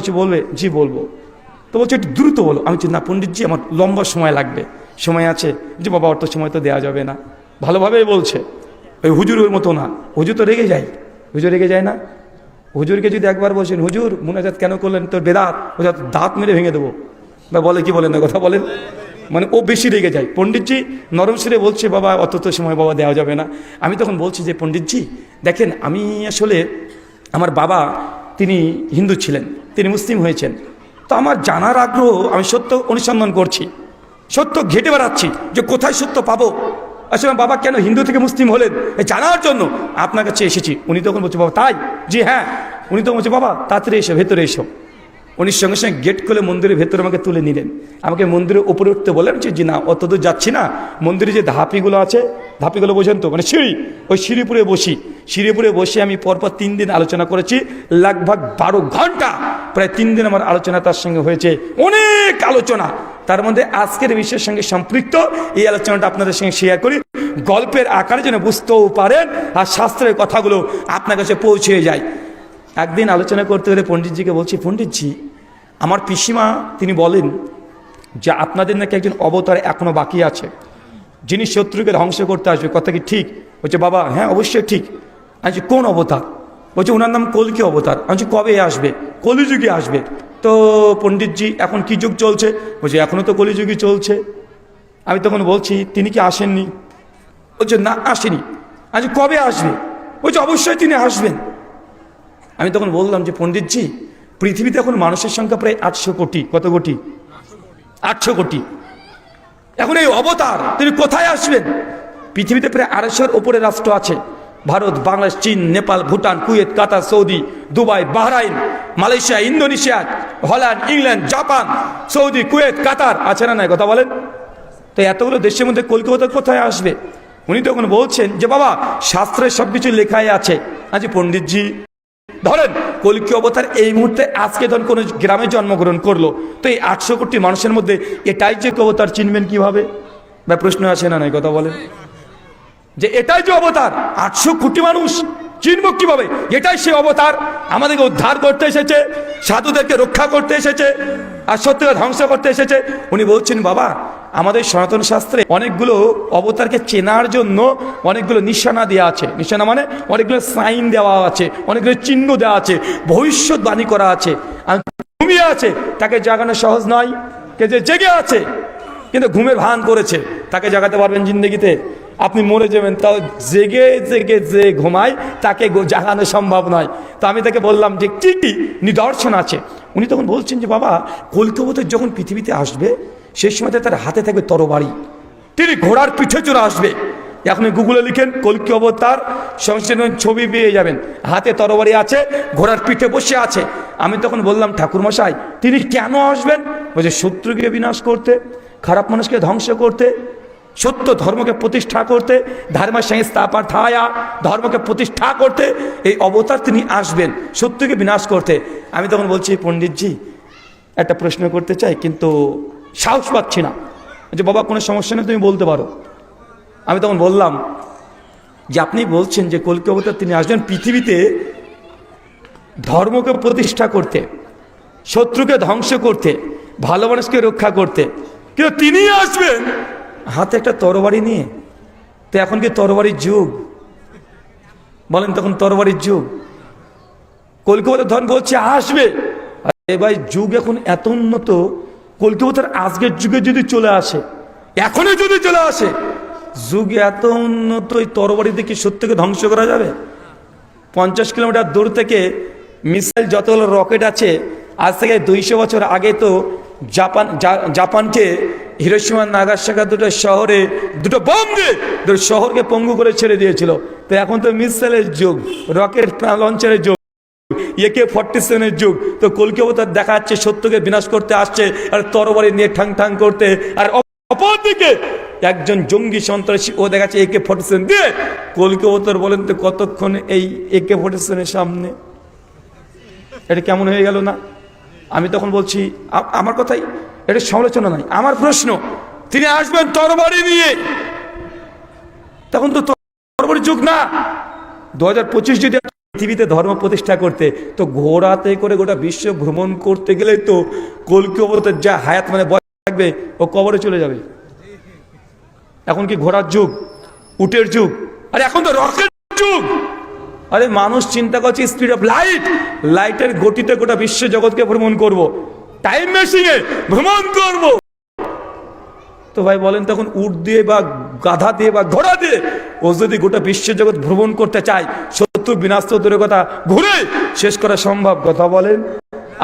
কিছু বলবে? জি, বলব। তো বলছে, একটু দ্রুত বলো। আমি না, পণ্ডিতজি, আমার লম্বা সময় লাগবে। সময় আছে যে, বাবা, অত সময় তো দেওয়া যাবে না। ভালোভাবেই বলছে। ওই হুজুরের মতো না। হুজুর তো রেগে যায়। হুজুর রেগে যায় না। হুজুরকে যদি একবার বলছেন, হুজুর, মুনাজাত কেন করলেন? তোর বেদাত। ও যা দাঁত মেরে ভেঙে দেবো। বা বলে, কি বলেন না কথা বলেন? মানে ও বেশি রেগে যায়। পণ্ডিতজি নরম সুরে বলছে, বাবা, অত তো সময় বাবা দেওয়া যাবে না। আমি তখন বলছি যে, পণ্ডিতজি, দেখেন, আমি আসলে আমার বাবা তিনি হিন্দু ছিলেন, তিনি মুসলিম হয়েছেন। তো আমার জানার আগ্রহ আমি সত্য অনুসন্ধান করছি। সত্য ঘেটে বেড়াচ্ছি যে কোথায় সত্য পাবো। আসলে বাবা কেন হিন্দু থেকে মুসলিম হলেন? জানার জন্য আপনার কাছে এসেছি। উনি তখন বলছে, বাবা, তাই? জি হ্যাঁ। উনি তখন বলছে, বাবা, তাড়াতাড়ি এসো, ভেতরে এসো। উনি সঙ্গে সঙ্গে গেট খুলে মন্দিরের ভেতরে আমাকে তুলে নিলেন। আমাকে মন্দিরের উপরে উঠতে বললেন যে না, অত দূর যাচ্ছি না। মন্দিরে যে ধাপিগুলো আছে, ধাপিগুলো বোঝেন তো মানে সিঁড়ি, ওই সিঁড়িপুরে বসি। সিঁড়িপুরে বসে আমি পরপর তিন দিন আলোচনা করেছি, লাগভাগ বারো ঘণ্টা। প্রায় তিন দিন আমার আলোচনা তার সঙ্গে হয়েছে। অনেক আলোচনা। তার মধ্যে আজকের বিষয়ের সঙ্গে সম্পৃক্ত। এই আলোচনাটা আপনাদের সঙ্গে শেয়ার করি। গল্পের আকারে যেন বুঝতেও পারেন আর শাস্ত্রের কথাগুলো আপনার কাছে পৌঁছে যায়। একদিন আলোচনা করতে গেলে পণ্ডিতজিকে বলছি, পণ্ডিতজি, আমার পিসিমা তিনি বলেন যে আপনাদের নাকি একজন অবতার এখনও বাকি আছে। যিনি শত্রুকে ধ্বংস করতে আসবে। কথা কি ঠিক? বলছে, বাবা হ্যাঁ অবশ্যই ঠিক। আমি কোন অবতার? বলছে, ওনার নাম কলকি অবতার। আমি কবে আসবে? কলিযুগে আসবে। তো পণ্ডিতজি, এখন কি যুগ চলছে? বলছে এখনও তো কলিযুগই চলছে। আমি তখন বলছি, তিনি কি আসেননি? বলছে, না, আসেনি। আজ কবে আসবে? বলছে, অবশ্যই তিনি আসবেন। আমি তখন বললাম যে, পণ্ডিতজি, পৃথিবীতে এখন মানুষের সংখ্যা প্রায় আটশো কোটি। কত কোটি? আটশো কোটি। এখন এই অবতার, তিনি কোথায় আসবেন? পৃথিবীতে প্রায় আড়াইশোর ওপরে রাষ্ট্র আছে। ভারত, বাংলাদেশ, চীন, Nepal, Bhutan, Kuwait, Qatar, Saudi, Dubai, Bahrain, Malaysia, Indonesia, Holland, England, Japan, Saudi, Kuwait, Qatar আছে না নাই? কথা বলেন। তো এতগুলো দেশের মধ্যে কলকাতা কোথায় আসবে? উনি তখন বলছেন যে, বাবা শাস্ত্রের সব কিছু লেখাই আছে। আজ পণ্ডিতজি ধরেন কলকি অবতার? এই মুহূর্তে আজকে ধরেন কোনো গ্রামে জন্মগ্রহণ করল, তো এই আটশো কোটি মানুষের মধ্যে এটাই যে অবতার চিনবেন কীভাবে? বা প্রশ্ন আসে না নাই কথা বলেন। যে এটাই যে অবতার, আটশো কোটি মানুষ চিনব কীভাবে? এটাই সে অবতার আমাদেরকে উদ্ধার করতে এসেছে, সাধুদেরকে রক্ষা করতে এসেছে। আর সত্যকে ধ্বংস করতে এসেছে। উনি বলছেন, বাবা, আমাদের সনাতন শাস্ত্রে অনেকগুলো অবতারকে চেনার জন্য অনেকগুলো নিশানা দেওয়া আছে। নিশানা মানে অনেকগুলো সাইন দেওয়া আছে, অনেকগুলো চিহ্ন দেওয়া আছে, ভবিষ্যৎবাণী করা আছে। আর ঘুমিয়ে আছে, তাকে জাগানো সহজ নয়। কে যে জেগে আছে, কিন্তু ঘুমের ভান করেছে, তাকে জাগাতে পারবেন জিন্দগিতে। আপনি মরে যাবেন, তাও জেগে জেগে যে ঘুমায়, তাকে জাগানো সম্ভব নয়। তো আমি তাকে বললাম, যে কী কী নিদর্শন আছে। উনি তখন বলছেন যে, বাবা কলকাতার যখন পৃথিবীতে আসবে, সেই সময় তার হাতে থাকবে তরবারি। তিনি ঘোড়ার পিঠে চড়ে আসবে। এখন গুগলে লিখেন, কলকি অবতার সংশ্লেষণ ছবি পেয়ে যাবেন। হাতে তরবারি আছে, ঘোড়ার পিঠে বসে আছে। আমি তখন বললাম, ঠাকুরমশাই, তিনি কেন আসবেন? বলছে, শত্রুকে বিনাশ করতে, খারাপ মানুষকে ধ্বংস করতে সত্য ধর্মকে প্রতিষ্ঠা করতে, ধর্মের সঙ্গে স্থাপন থায়া ধর্মকে প্রতিষ্ঠা করতে এই অবতার তিনি আসবেন, সত্যকে বিনাশ করতে। আমি তখন বলছি, পণ্ডিতজি, একটা প্রশ্ন করতে চাই, কিন্তু সাহস পাচ্ছি না। যে বাবা, কোনো সমস্যা নেই, তুমি বলতে পারো। আমি তখন বললাম যে, আপনি বলছেন যে, কলকি অবতার তিনি আসবেন পৃথিবীতে ধর্মকে প্রতিষ্ঠা করতে, শত্রুকে ধ্বংস করতে, ভালো মানুষকে রক্ষা করতে। কিন্তু তিনি আসবেন। হাতে একটা তরবারি নিয়ে, তো এখন কি তরবারির যুগ? বলেন তখন তরবারির যুগ। কলকাতার ধন বলছে আসবে। আরে ভাই, যুগ এখন এত উন্নত কলকাতার আজকের যুগে যদি চলে আসে, এখনই যদি চলে আসে, যুগ এত উন্নত ওই তরবারি কি সত্যকে ধ্বংস করা যাবে? পঞ্চাশ কিলোমিটার দূর থেকে মিসাইল যতগুলো রকেট আছে, আজ থেকে দুইশো বছর আগে তো জাপান জাপানকে হিরোসীমা নাগাসাকা দুটো শহরে, দুটো বোম দিয়ে দুটো শহরকে পঙ্গু করে ছেড়ে দিয়েছিল। তো এখন তো মিসাইলের যুগ, রকেট লঞ্চারের যুগ একে ফর্টি সেভেনের যুগ। তো কলকি অবতার দেখা যাচ্ছে সত্যকে বিনাশ করতে আসছে, আর তরবারি নিয়ে ঠাং ঠাং করতে, আর অপরদিকে একজন জঙ্গি সন্ত্রাসী, ও দেখাচ্ছে একে ফর্টি সেভেন দিয়ে। কলকি অবতার বলেন তো, কতক্ষণ এই একে ফর্টি সেভেনের সামনে? এটা কেমন হয়ে গেল না? আমি তখন বলছি আমার কথাই? এটা সমালোচনা নাই আমার প্রশ্ন। তিনি আসবেন তরবারি নিয়ে। তখন তো তরবারি যুগ না। দু হাজার পঁচিশ যদি পৃথিবীতে ধর্ম প্রতিষ্ঠা করতে, তো ঘোড়াতে করে গোটা বিশ্ব ভ্রমণ করতে গেলে তো কলকি অবতার যা হায়াত মানে বয়স থাকবে, ও কবরে চলে যাবে। এখন কি ঘোড়ার যুগ? উটের যুগ? আরে এখন তো রকেট যুগ! আরে মানুষ চিন্তা করছে স্পিড অফ লাইট লাইটের গতিতে গোটা বিশ্ব জগৎকে ভ্রমণ করব। টাইম মেশিনে ভ্রমণ করব। তো ভাই বলেন, তখন উট দিয়ে বা গাধা দিয়ে বা ঘোড়া দিয়ে ও যদি গোটা বিশ্ব জগৎ ভ্রমণ করতে চায়, শত্রু বিনাশ দূরের কথা ঘুরে শেষ করা সম্ভব, কথা বলেন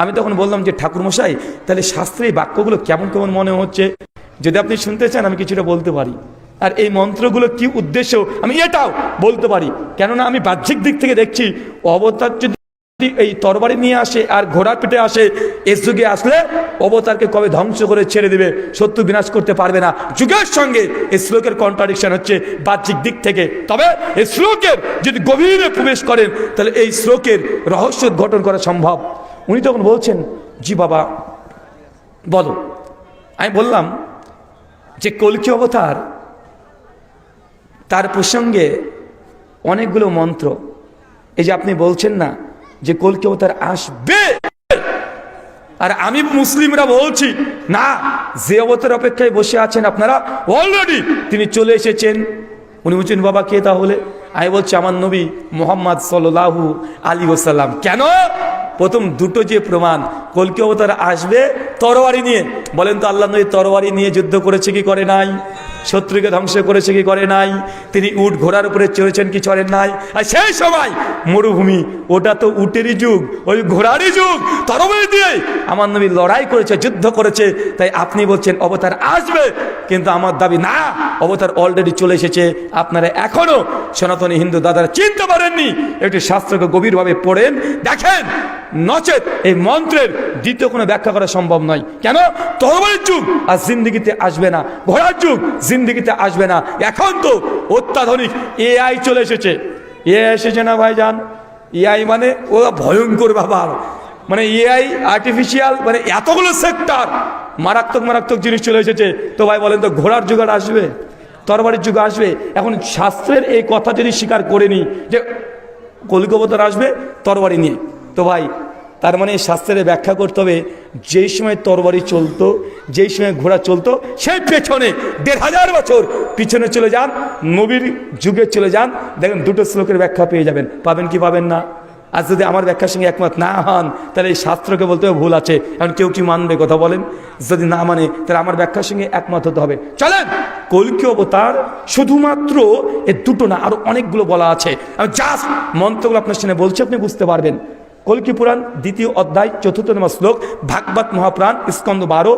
আমি তখন বললাম যে ঠাকুরমশাই তাহলে শাস্ত্রে এই বাক্যগুলো কেমন কেমন মনে হচ্ছে যদি আপনি শুনতে চান, আমি কিছুটা বলতে পারি আর এই মন্ত্রগুলো কি উদ্দেশ্য? আমি এটাও বলতে পারি। কেননা আমি বাহ্যিক দিক থেকে দেখছি, অবতার যদি এই তরবারি নিয়ে আসে আর ঘোড়া পিঠে আসে এর যুগে আসলে অবতারকে কবে ধ্বংস করে ছেড়ে দিবে শত্রু বিনাশ করতে পারবে না। যুগের সঙ্গে এই শ্লোকের কন্ট্রাডিকশন হচ্ছে বাহ্যিক দিক থেকে। তবে এই শ্লোকের যদি গভীরে প্রবেশ করেন, তাহলে এই শ্লোকের রহস্য উদ্ঘাটন করা সম্ভব। উনি তখন বলছেন, জি বাবা, বলো। আমি বললাম যে, কলকি অবতার তার প্রসঙ্গে অনেকগুলো মন্ত্র। এই যে আপনি বলছেন না যে কলকি তার আসবে। আর আমি মুসলিমরা বলছি, না, যে অবতার অপেক্ষায় বসে আছেন আপনারা অলরেডি তিনি চলে এসেছেন। উনি বলছেন, বাবা, কে তাহলে? আমি বলছি, আমার নবী মোহাম্মদ সাল্লাহু আলী ওসাল্লাম কেন? প্রথম দুটো যে প্রমাণ, কলকি অবতার আসবে তরবারি নিয়ে। বলেন তো আল্লাহ নবী তরবারি নিয়ে যুদ্ধ করেছে কি করে নাই? শত্রুকে ধ্বংস করেছে কি করে নাই? তিনি উট ঘোড়ার উপরে চড়েছেন কি চড়েন নাই? আর সেই সময় মরুভূমি, ওটা তো উটেরই যুগ, ওই ঘোড়ারই যুগ তরবারি দিয়ে আমার নবী লড়াই করেছে, যুদ্ধ করেছে। তাই আপনি বলছেন অবতার আসবে, কিন্তু আমার দাবি না, অবতার অলরেডি চলে এসেছে। আপনারা এখনও সনাতনী হিন্দু দাদারা চিনতে পারেননি, একটি শাস্ত্রকে গভীরভাবে পড়েন, দেখেন। নচেত এই মন্ত্রের দ্বিতীয় কোনো ব্যাখ্যা করা সম্ভব নয়। কেন? তরবারির যুগ আর জিন্দিগিতে আসবে না। ঘোড়ার যুগ জিন্দিগিতে আসবে না। এখন তো অত্যাধুনিক এআই চলে এসেছে। এআই এসেছে না ভাইজান? এআই মানে ও ভয়ঙ্কর ব্যাপার। মানে এআই আর্টিফিশিয়াল মানে এতগুলো সেক্টর মারাত্মক মারাত্মক জিনিস চলে এসেছে। তো ভাই বলেন তো, ঘোড়ার আর আসবে? তরবারির যুগ আসবে? এখন শাস্ত্রের এই কথা যদি স্বীকার করে নি যে কলিকবতর আসবে তরবারি নিয়ে। তো ভাই, তার মানে এই শাস্ত্রের ব্যাখ্যা করতে হবে, যেই সময় তরবারি চলতো, যেই সময় ঘোড়া চলতো, সেই পেছনে দেড় হাজার বছর পিছনে চলে যান, নবীর যুগে চলে যান, দেখেন দুটো শ্লোকের ব্যাখ্যা পেয়ে যাবেন, পাবেন কি পাবেন না? আর যদি আমার ব্যাখ্যার সঙ্গে একমত না হন, তাহলে এই শাস্ত্রকে বলতেও ভুল আছে এখন কেউ কি মানবে কথা বলেন? যদি না মানে তাহলে আমার ব্যাখ্যার সঙ্গে একমত হতে হবে। চলেন, কলকি অবতার শুধুমাত্র এ দুটো না, আরও অনেকগুলো বলা আছে। আমি জাস্ট মন্ত্রগুলো আপনার সঙ্গে বলছি, আপনি বুঝতে পারবেন। কলকি পুরাণ, দ্বিতীয় অধ্যায়, চতুর্থ নম্বর শ্লোক, ভাগবত মহাপ্রাণ স্কন্দ বারো,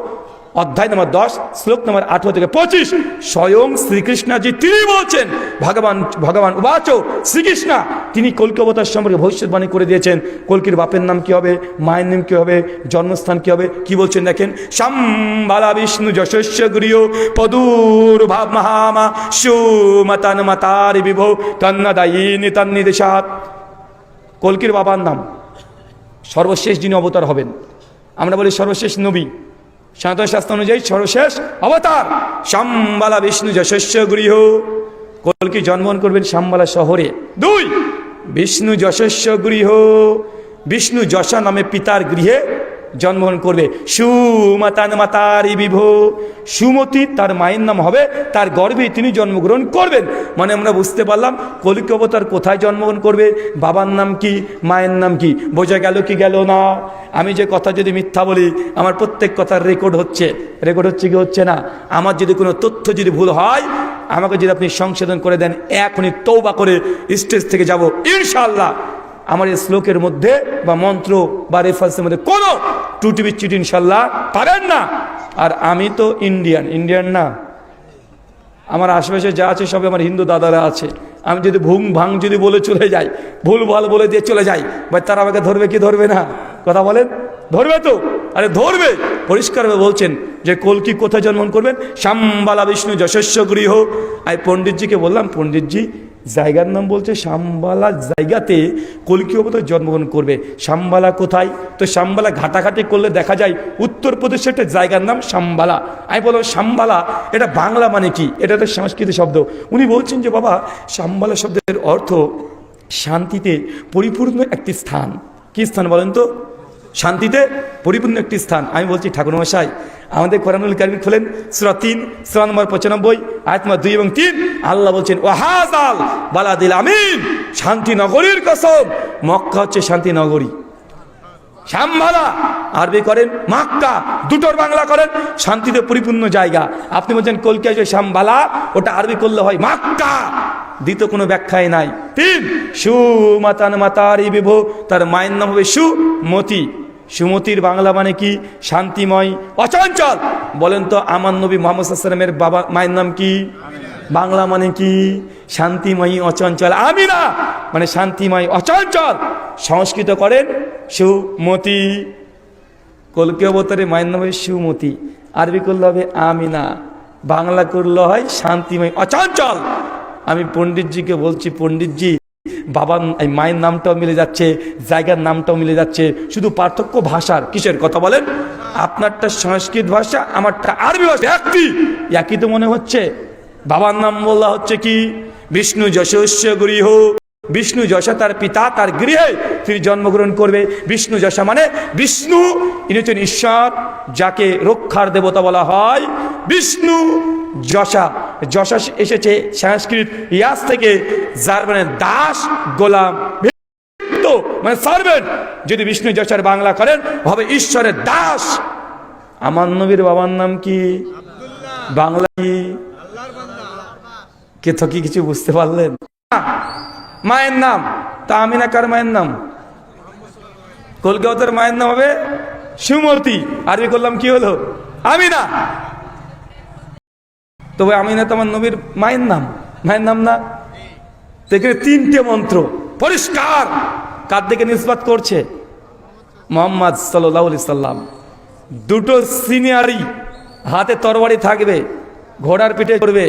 অধ্যায় নম্বর দশ, শ্লোক নম্বর আঠারো থেকে পঁচিশ। স্বয়ং শ্রীকৃষ্ণজি তিনি বলছেন, ভগবান ভগবান উবাচ শ্রীকৃষ্ণ। তিনি কলকি অবতার সম্পর্কে ভবিষ্যৎবাণী করে দিয়েছেন। কলকির বাপের নাম কি হবে? মায়ের নাম কি হবে? জন্মস্থান কি হবে? কি বলছেন দেখেন? সম্বালা বিষ্ণু যশস্য গৃহ পদুর ভাব মহামা সুমতান মাতার বিভো তন্নদায়ী তন্নিদেশাত। কলকির বাবার নাম। সর্বশেষ যিনি অবতার হবেন। আমরা বলি সর্বশেষ নবী। সনাতন শাস্ত্র অনুযায়ী সর্বশেষ অবতার। শ্যামবালা বিষ্ণু যশস্য গৃহ। কলকি জন্মগ্রহণ করবেন শ্যামবালা শহরে? দুই। বিষ্ণু যশস্য গৃহ। বিষ্ণু যশা নামে পিতার গৃহে জন্মগ্রহণ করবে। সুমাতান মাতার বিভো। সুমতি তার মায়ের নাম হবে, তার গর্বে তিনি জন্মগ্রহণ করবেন। মানে আমরা বুঝতে পারলাম, কলিক অবতার কোথায় জন্মগ্রহণ করবে, বাবার নাম কি, মায়ের নাম কি, বোঝা গেল কি গেল না? আমি যে কথা যদি মিথ্যা বলি, আমার প্রত্যেক কথার রেকর্ড হচ্ছে। রেকর্ড হচ্ছে কি হচ্ছে না? আমার যদি কোনো তথ্য যদি ভুল হয়, আমাকে যদি আপনি সংশোধন করে দেন, এখনই তৌবা করে স্টেজ থেকে যাব ইনশাল্লাহ আমার এই শ্লোকের মধ্যে বা মন্ত্র বা রেফারেন্সের মধ্যে কোনো টুটি বিচ্ছুটি ইনশাল্লাহ পাবেন না। আর আমি তো ইন্ডিয়ান ইন্ডিয়ান না। আমার আশেপাশে যা আছে সবে আমার হিন্দু দাদারা আছে। আমি যদি ভুং ভাং যদি বলে চলে যাই, ভুল ভালো বলে দিয়ে চলে যাই বা তারা আমাকে ধরবে কি ধরবে না? কথা বলেন? ধরবে তো? আরে ধরবে! পরিষ্কারভাবে বলছেন যে কলকি কোথায় জন্মগ্রহণ করবেন? শ্যামবালা বিষ্ণু যশস্ব গৃহ। আমি পণ্ডিতজিকে বললাম, পণ্ডিতজি জায়গার নাম বলছে শামবালা জায়গাতে কলকি অবতার জন্মগ্রহণ করবে? শামবালা কোথায়? তো শামবালা ঘাটাঘাটি করলে দেখা যায় উত্তরপ্রদেশের একটা জায়গার নাম শামবালা আমি বললাম শামবালা এটা বাংলা মানে কি? এটা একটা সংস্কৃত শব্দ। উনি বলছেন যে, বাবা শামবালা শব্দের অর্থ শান্তিতে পরিপূর্ণ একটি স্থান। কি স্থান বলেন তো? শান্তিতে পরিপূর্ণ একটি স্থান। আমি বলছি, ঠাকুরমশাই, আমাদের কোরআনুল কারিম খোলেন সুরা তিন, সুরা নম্বর পঁচানব্বই, আয়াত নম্বর দুই এবং তিন। আল্লাহ বলছেন ওয়াহাজাল বালাদিল আমিন। শান্তি নগরীর কসম, মক্কা হচ্ছে শান্তি নগরী। শ্যামবালা, আরবি করেন মাক্কা, দুটোর বাংলা করেন, শান্তিতে পরিপূর্ণ জায়গা। আপনি বলছেন কলকাতা যে শ্যামবালা, ওটা আরবি করলে হয় মাক্কা? দ্বিতীয় কোনো ব্যাখ্যায় নাই। তিন, সু মাতান মাতারি বিভো, তার মায়ের নাম হবে সুমতি সুমতির বাংলা মানে কি? শান্তিময়, অচঞ্চল। বলেন তো, আমার নবী মোহাম্মদ সাল্লামের বাবা, মায়ের নাম কি? বাংলা মানে কি? শান্তিময়ী, অচঞ্চল। আমিনা! মানে শান্তিময়, অচঞ্চল। সংস্কৃত করেন সুমতি। কলকি অবতারে মায়ের নাম সুমতি। আরবি করলে হবে আমিনা। বাংলা করলে হয় শান্তিময়, অচঞ্চল। আমি পণ্ডিতজিকে বলছি, পণ্ডিতজি বাবার এই মায়ের নামটাও মিলে যাচ্ছে, জায়গার নামটাও মিলে যাচ্ছে। শুধু পার্থক্য ভাষার, কিসের কথা বলেন? আপনারটা সংস্কৃত ভাষা, আমারটা আরবি ভাষা। একই একই তো মনে হচ্ছে। বাবার নাম বলা হচ্ছে কি? বিষ্ণু যশস্য গৃহ। বিষ্ণু যশা তার পিতা, তার গৃহে তিনি জন্মগ্রহণ করবে। বিষ্ণু যশা মানে বিষ্ণু, ইনি হচ্ছেন ঈশ্বর, যাকে রক্ষার দেবতা বলা হয় বিষ্ণু যশা। যশা এসেছে সংস্কৃত ইয়াস থেকে যার মানে দাস গোলাম মানে সার্ভেন্ট যদি বিষ্ণু যশার বাংলা করেন হবে ঈশ্বরের দাস। আমার নবীর বাবার নাম কি? বাংলা কি? কে কি কিছু বুঝতে পারলেন? মায়ের নাম তা আমিনা কার মায়ের নাম? কলকাতার মায়ের নাম হবে সুমূর্তি আরবি করলাম কি হলো? আমিনা। তবে আমিনা তো আমার নবীর মায়ের নাম। মায়ের নাম না? দেখে তিনটে মন্ত্র। পরিষ্কার! কার দিকে নিষ্পাত করছে? মোহাম্মদ সাল্লাহ সাল্লাম। দুটো সিনিয়ারি হাতে তরবারি থাকবে, ঘোড়ার পিঠে করবে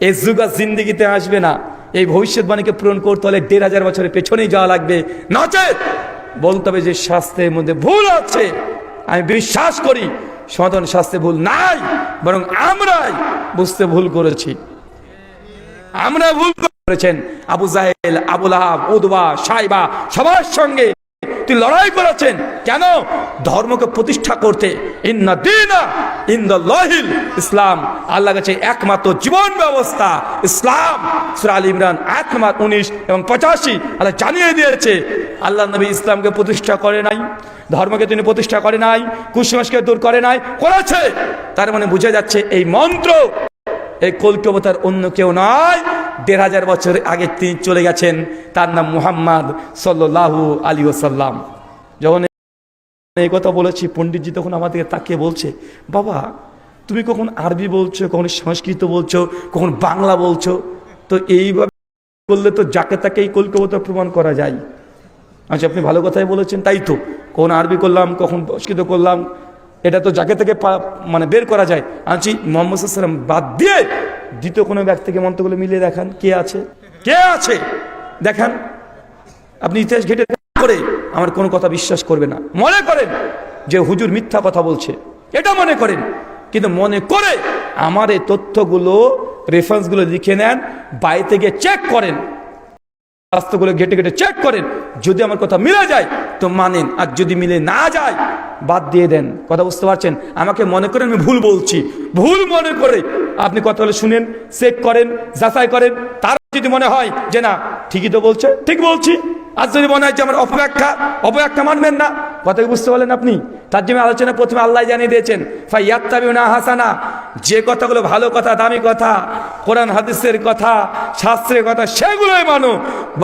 এই যুগা জিন্দিগিতে আসবে না। এই ভবিষ্যৎবাণীকে পূরণ করতে হলে দেড় হাজার বছরের পেছনেই যাওয়া লাগবে। নচেত! বলতে হবে যে শাস্ত্রের মধ্যে ভুল আছে। আমি বিশ্বাস করি, সনাতন শাস্ত্রে ভুল নাই। বরং আমরাই বুঝতে ভুল করেছি। আমরা ভুল করেছেন। আবু জাহেল, আবুল আহাব, উদবা, সাইবা, সবার সঙ্গে তিনি লড়াই করেছেন। কেন? ধর্মকে প্রতিষ্ঠা করতে। ইসলাম। আল্লাহ কাছে একমাত্র জীবন ব্যবস্থা, ইসলাম। সূরা আল ইমরান আয়াত নম্বর উনিশ এবং পঁচাশি আল্লাহ জানিয়ে দিয়েছে, আল্লাহ নবী ইসলামকে প্রতিষ্ঠা করে নাই, ধর্মকে তিনি প্রতিষ্ঠা করে নাই কুসংস্কার দূর করে নাই, করেছে। তার মানে বুঝে যাচ্ছে এই মন্ত্র, এই কল্কি অবতার অন্য কেউ নয় দেড় হাজার বছর আগে তিনি চলে গেছেন। তার নাম মুহাম্মদ সাল্লাহু আলী ওসাল্লাম যখন এই কথা বলেছি, পণ্ডিতজি তখন আমাদেরকে তাকিয়ে বলছে, বাবা, তুমি কখন আরবি বলছো, কখন সংস্কৃত বলছো, কখন বাংলা বলছো? তো এইভাবে করলে তো যাকে তাকে এই কল্কি প্রমাণ করা যায়। আচ্ছা আপনি ভালো কথাই বলেছেন, তাই তো। কখন আরবি করলাম, কখন সংস্কৃত করলাম, এটা তো যাকে পা- মানে বের করা যায়। আনছি মোহাম্মদ সাল্লাম বাদ দিয়ে দ্বিতীয় কোনো ব্যক্তিকে মন্ত্রগুলো মিলিয়ে দেখান। কে আছে? কে আছে? দেখান, আপনি ইতিহাস ঘেটে করে আমার কোনো কথা বিশ্বাস করবে না। মনে করেন যে হুজুর মিথ্যা কথা বলছে। এটা মনে করেন। কিন্তু মনে করে আমার এই তথ্যগুলো রেফারেন্সগুলো লিখে নেন, বাড়িতে গিয়ে চেক করেন। রাস্তাগুলো ঘেটে ঘেটে চেক করেন, যদি আমার কথা মিলে যায়, তো মানেন। আর যদি মিলে না যায়, বাদ দিয়ে দেন। কথা বুঝতে পারছেন? আমাকে মনে করেন আমি ভুল বলছি। ভুল মনে করে আপনি কথা বলে শুনেন চেক করেন, যাচাই করেন। তার যদি মনে হয় যে না, ঠিকই তো বলছে, ঠিক বলছি। আর যদি মনে হয় যে আমার অপব্যাখ্যা অপব্যাখ্যা মানবেন না, কথা বুঝতে পারলেন আপনি? তার জন্য আলোচনা প্রথমে আল্লাহ জানিয়ে দিয়েছেন, ফাইয়াত্তাবিউনা হাসানা, যে কথাগুলো ভালো কথা, দামি কথা, কোরআন, হাদিসের কথা, শাস্ত্রের কথা, সেগুলোই মানো।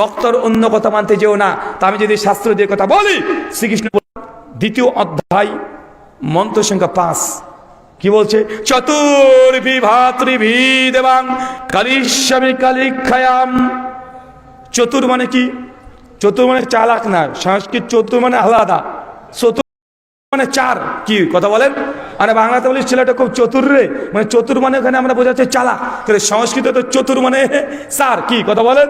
বক্তর অন্য কথা মানতে যেও না। তা আমি যদি শাস্ত্র দিয়ে কথা বলি, শ্রীকৃষ্ণ দ্বিতীয় অধ্যায়, মন্ত্র সংখ্যা পাঁচ। কি বলছে? চতুর্ভি ভাতৃভি দেবাং কালিস্বামী কালিক্ষায়াম। চতুর মানে কি? চতুর মানে চালাক না, সংস্কৃত চতুর মানে আলাদা। চতুর মানে চার, কি কথা বলেন? আরে বাংলাতে বলি, ছেলেটা খুব চতুর রে। মানে চতুর মানে ওখানে আমরা বোঝাচ্ছি চালাক। তাহলে সংস্কৃত তো চতুর মানে চার, কি কথা বলেন?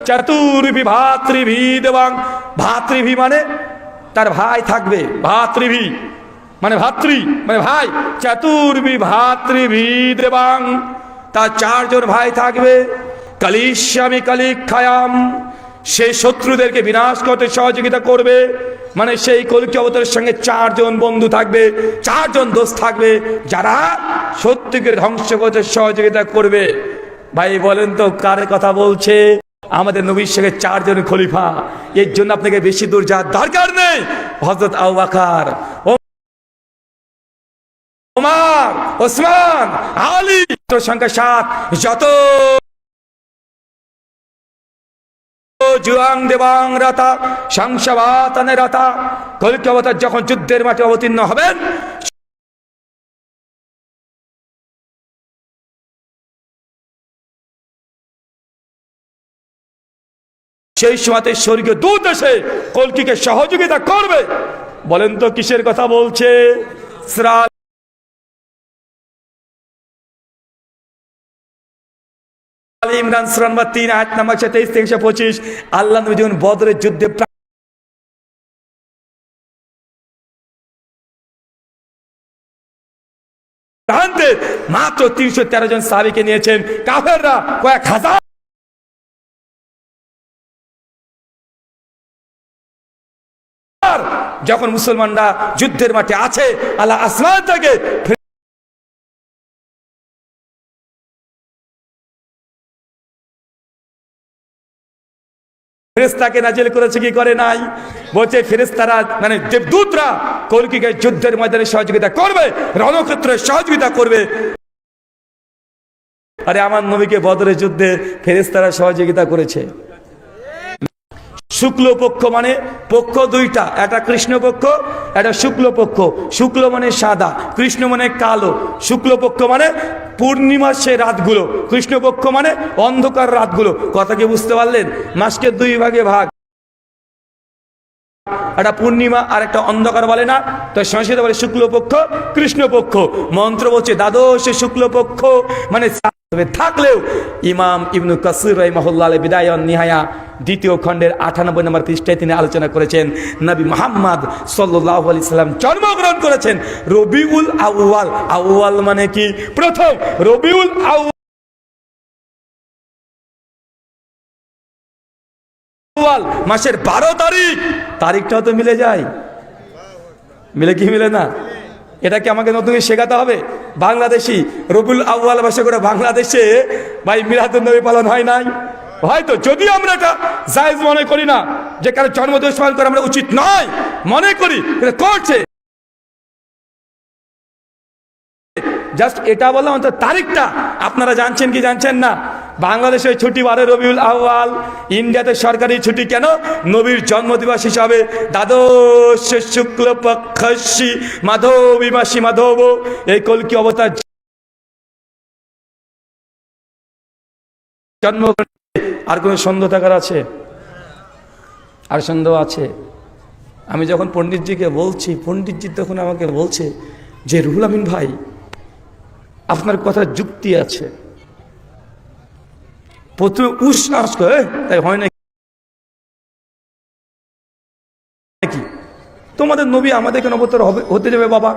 চতুর্ভি ভাতৃভি দেবাং ভাতৃভি মানে তার ভাই থাকবে, ভাতৃভি। মানে ভাতৃ মানে ভাই। চতুর্ভি ভাতৃভি দেবাং তার চারজন ভাই থাকবে। কালিস্বামী কালিক্ষায়াম। সেই শত্রুদেরকে বিনাশ করতে সহযোগিতা করবে। মানে সেই কলিকি অবতারের সঙ্গে চারজন বন্ধু থাকবে, চারজন দোষ থাকবে, যারা সত্যিকে ধ্বংস করতে সহযোগিতা করবে। ভাই, বলেন তো, কার কথা বলছে? আমাদের নবীর সঙ্গে চারজন খলিফা। এর জন্য আপনাকে বেশি দূর যাওয়ার দরকার নেই। হজরত আউবাকার ওমার ওসমান, আলী সংখ্যা সাত, যত জুয়াং দেবাং রাতা সংসবাতানে রাতা। কলিক অবতার যখন যুদ্ধের মাঠে অবতীর্ণ হবেন, সেই সময়তে স্বর্গীয় দূত এসে কলকিকে সহযোগিতা করবে। বলেন তো কিসের কথা বলছে? শ্রা ইমরান সুরান বা তিন আট নাম্বার তেইশ থেকে একশো পঁচিশ আল্লাহ নবী যখন বদরের যুদ্ধে মাত্র তিনশো তেরো জন সাবিকে নিয়েছেন। কাফেররা কয়েক হাজার যখন মুসলমানরা যুদ্ধের মাঠে আছে, আল্লাহ আসমান থেকে ফেরেস্তাকে নাজিল করেছে কি করে নাই? বলছে ফেরেস্তারা মানে দেবদূতরা কলকিকে যুদ্ধের ময়দানে সহযোগিতা করবে, রণক্ষেত্রে সহযোগিতা করবে। আরে আমার নবীকে বদরের যুদ্ধে ফেরেস্তারা সহযোগিতা করেছে। শুক্ল পক্ষ মানে পক্ষ দুইটা। একটা কৃষ্ণ পক্ষ একটা শুক্ল পক্ষ। শুক্ল মানে সাদা, কৃষ্ণ মানে কালো। শুক্ল পক্ষ মানে পূর্ণিমার সে রাতগুলো। কৃষ্ণ পক্ষ মানে অন্ধকার রাতগুলো। কথা কি বুঝতে পারলেন? মাসকে দুই ভাগে ভাগ। একটা পূর্ণিমা আর একটা অন্ধকার বলে না। তো সংস্কৃত বলে শুক্লপক্ষ কৃষ্ণপক্ষ মন্ত্র বলছে, দ্বাদশ শুক্লপক্ষ মানে তবে থাকলেও ইমাম ইবনু কাসির রহিমাহুল্লাহ বিদায় নিহায়া দ্বিতীয় খণ্ডের আটানব্বই নম্বর পৃষ্ঠায় তিনি আলোচনা করেছেন। নবী মোহাম্মদ সাল্লাহ আলি সাল্লাম জন্মগ্রহণ করেছেন রবিউল আউয়াল। আউয়াল মানে কি? প্রথম, রবিউল আউ মাসের বারো তারিখ। তারিখটাও তো মিলে যায়। মিলে কি মিলে না? এটা কি আমাকে নতুন শেখাতে হবে? বাংলাদেশি রবিউল আউয়াল মাসে করে বাংলাদেশে ভাই মিলাদুল নবী পালন হয় নাই? হয়তো যদিও আমরা এটা জায়েজ মনে করি না, যে কারও জন্মদিবস পালন করা আমরা উচিত নয়, মনে করি করছে। জাস্ট এটা বললাম তারিখটা আপনারা জানছেন কি জানছেন না? বাংলাদেশে ছুটি বারে রবিউল আহ্বাল ইন্ডিয়াতে সরকারি ছুটি কেন? নবীর জন্মদিবস হিসাবে দ্বাদশ শুক্ল পক্ষী মাধবী মাসি মাধব এই কলকি অবতার জন্ম আর কোনো সন্দেহ থাকার আছে? আর সন্দেহ আছে? আমি যখন পণ্ডিতজিকে বলছি, পণ্ডিতজি তখন আমাকে বলছে যে, রুহুল আমিন ভাই, আপনার কথা যুক্তি আছে। প্রথমে উশ্বাস করে তাই হয় না কি তোমাদের নবী আমাদের কেন অবতর হবে, হতে যাবে বাবা?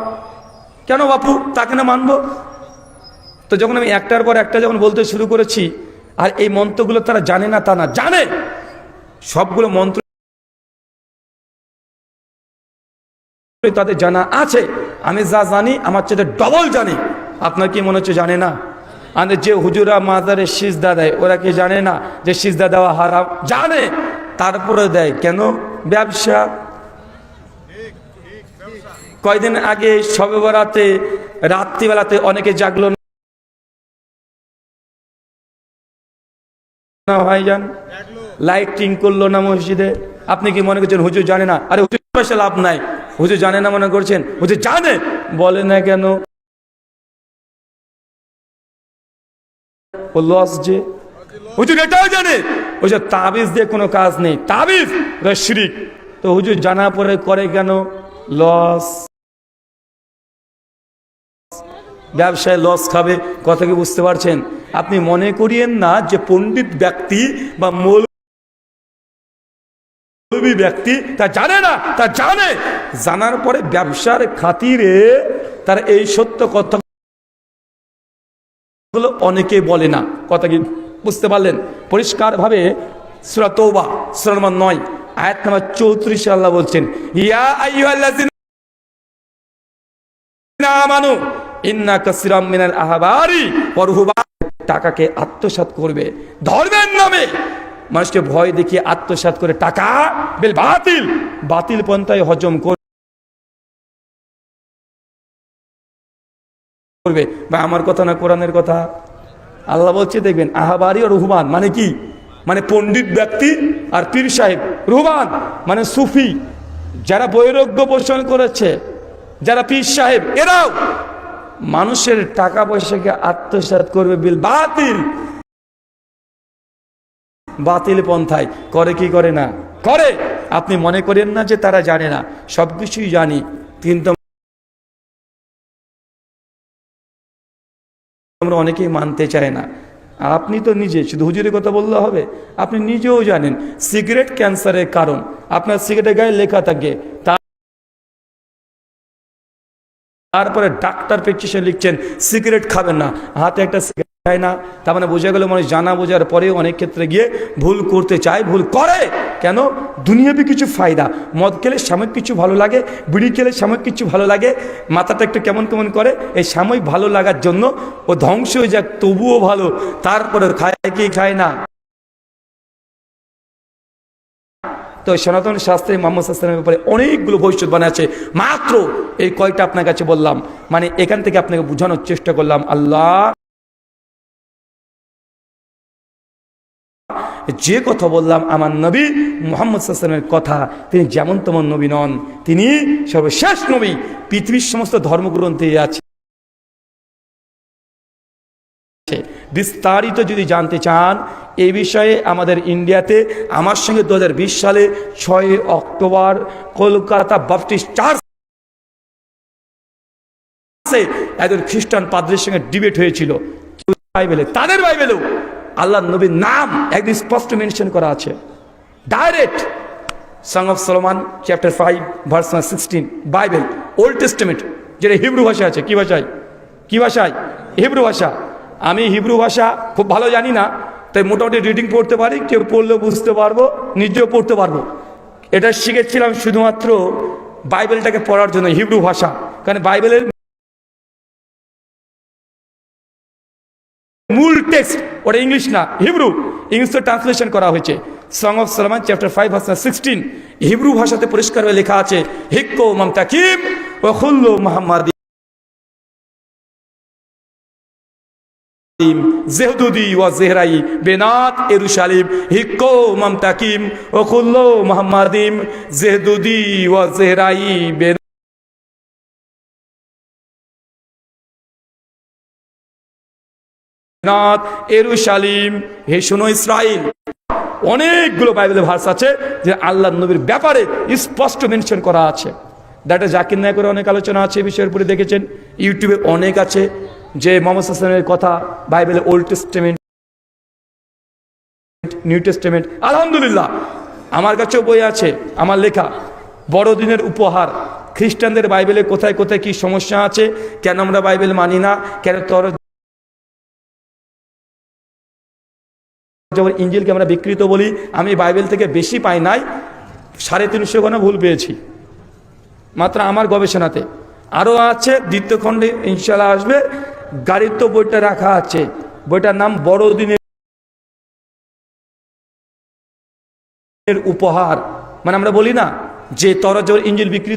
কেন বাপু? তাকে না মানবো? তো যখন আমি একটার পর একটা যখন বলতে শুরু করেছি, আর এই মন্ত্রগুলো তারা জানে না তা না, জানে! সবগুলো মন্ত্র তাদের জানা আছে। আমি যা জানি, আমার চেয়ে ডবল জানি। আপনার কি মনে হচ্ছে জানে না? আমাদের যে হুজুরা মাদারে সিজদা দেয়, ওরা কি জানে না যে সিজদা দেওয়া হারাম? জানে! তারপরে দেয়। কেন? ব্যবসা। কয়দিন আগে সবে বরাতে রাত্রিবেলাতে অনেকে জাগলো না। ভাইজান লাইটিং করল না মসজিদে। আপনি কি মনে করছেন হুজুর জানে না? আরে হুজুর, পয়সা লাভ নাই। হুজুর জানে না মনে করছেন? হুজুর জানে! বলে না কেন? ও লস যে। হুজুর, এটাও জানে। ওই যে তাবিজ দিয়ে কোনো কাজ নেই। তাবিজ? শিরিক। তো হুজুর জানা পরে করে কেন? লস। ব্যবসায় লস খাবে, কথা কি বুঝতে পারছেন? আপনি মনে করিয়েন না যে পণ্ডিত ব্যক্তি বা মৌল ব্যক্তি, তা জানে না, তা জানে। জানার পরে ব্যবসার খাতিরে তার এই সত্য কথা গুলো অনেকে বলে না। কথা কি বুঝতে পারলেন? পরিষ্কারভাবে সুরা তৌবা সুরা নম্বর নয়, আয়াত নম্বর চৌত্রিশে আল্লাহ বলছেন টাকাকে আত্মসাৎ করবে। ধর্মের নামে মানুষকে ভয় দেখিয়ে আত্মসাৎ করে টাকা, বেল বাতিল বাতিল পন্থায় হজম করবে বা আমার কথা না কোরআনের কথা? আল্লাহ বলছে, দেখবেন, আহাবারি ও রুহমান মানে কি? মানে পণ্ডিত ব্যক্তি আর পীর সাহেব। রুহমান মানে সুফি। যারা বৈরাগ্য পোষণ করেছে, যারা পীর সাহেব, এরাও মানুষের টাকা পয়সাকে আত্মসাৎ করবে বিল বাতিল। বাতিল পন্থায়। করে কি করে না? করে। আপনি মনে করেন না যে তারা জানে না। সব কিছুই জানি, কিন্তু আমরা অনেকেই মানতে চায় না। আপনি তো নিজে, শুধু হুজুরের কথা বললে হবে। আপনি নিজেও জানেন, সিগারেট ক্যান্সারের কারণ। আপনার সিগারেটের গায়ে লেখা থাকে। তারপরে ডাক্তার প্রেসক্রিপশন লিখছেন, সিগারেট খাবেন না। হাতে একটা সিগারেট খায় না। তার মানে বোঝা গেল মানুষ জানা বোঝার পরেও অনেক ক্ষেত্রে গিয়ে ভুল করতে চায়, ভুল করে। কেন? দুনিয়াবি কিছু ফায়দা। মদ খেলে সাময়িক কিছু ভালো লাগে, বিড়ি খেলে সাময়িক কিছু ভালো লাগে, মাথাটা একটু কেমন কেমন করে, এই সাময়িক ভালো লাগার জন্য ও ধ্বংস হয়ে যাক, তবুও ভালো, তারপরে খায় কি খায় না। তো সনাতন শাস্ত্রে মোহাম্মদ শাস্ত্রের ব্যাপারে অনেকগুলো ভবিষ্যৎবাণী আছে। মাত্র এই কয়টা আপনার কাছে বললাম। মানে এখান থেকে আপনাকে বোঝানোর চেষ্টা করলাম, আল্লাহ যে কথা বললাম আমার নবী মোহাম্মদ সাল্লামের কথা, তিনি যেমন তেমন নবী নন, তিনি সর্বশেষ নবী পৃথিবীর সমস্ত ধর্মগ্রন্থে আছে। বিস্তারিত যদি জানতে চান এই বিষয়ে আমাদের ইন্ডিয়াতে, আমার সঙ্গে দু হাজার বিশ সালে ছয় অক্টোবর কলকাতা বাপটিস্ট চার্চ একজন খ্রিস্টান পাদ্রের সঙ্গে ডিবেট হয়েছিল। বাইবেলে তাদের বাইবেলেও। আল্লাহ নবীর নাম একদিন স্পষ্ট মেনশন করা আছে। Direct Song of Solomon chapter five verse sixteen Bible Old Testament যেটা হিব্রু ভাষা আছে। কি ভাষায়? কি ভাষায়? হিব্রু ভাষা। আমি হিব্রু ভাষা খুব ভালো জানি না, তাই মোটামুটি রিডিং পড়তে পারি, কেউ পড়লেও বুঝতে পারব, নিজেও পড়তে পারব। এটা শিখেছিলাম শুধুমাত্র বাইবেলটাকে পড়ার জন্য হিব্রু ভাষা। কারণ বাইবেলের ওটা ইংলিশ না হিব্রু ইংলিশে ট্রান্সলেশন করা হয়েছে। Song of Solomon chapter five verse sixteen Hebrew ভাষাতে পরিষ্কারভাবে লেখা আছে, হিক্কো মামতাকিম ও খুল্লো মোহাম্মদ জেহদুদি ওয়া জেহরাই বেনাত এরুশালিম। হিক্কো মামতাকিম ও খুল্লো মোহাম্মদিম জেহদুদি ওয়া জেহরাই বেনাত নাথ এরুশালিম, হে শোনো ইসরাইল। অনেকগুলো বাইবেলের ভার্স আছে যে আল্লাহ নবীর ব্যাপারে স্পষ্ট মেনশন করা আছে। ডাক্তার জাকির নায়কের অনেক আলোচনা আছে বিষয়ের উপরে দেখেছেন। ইউটিউবে অনেক আছে যে মোহাম্মদ হাসানের কথা, বাইবেলের ওল্ড টেস্টেমেন্ট নিউ টেস্টেমেন্ট আলহামদুলিল্লাহ। আমার কাছেও বই আছে, আমার লেখা। বড়দিনের উপহার। খ্রিস্টানদের বাইবেলে কোথায় কোথায় কি সমস্যা আছে? কেন আমরা বাইবেল মানি না? কেন তর যখন ইঞ্জিলকে আমরা বিকৃত বলি, আমি বাইবেল থেকে বেশি পাই নাই, সাড়ে তিনশো খানা ভুল পেয়েছি। মাত্র আমার গবেষণাতে। আরও আছে, দ্বিতীয় খণ্ডে ইনশাল্লাহ আসবে, গাড়ির তো বইটা রাখা আছে। বইটার নাম বড়দিনের উপহার। মানে আমরা বলি না যে তরা যখন ইঞ্জিল বিকৃত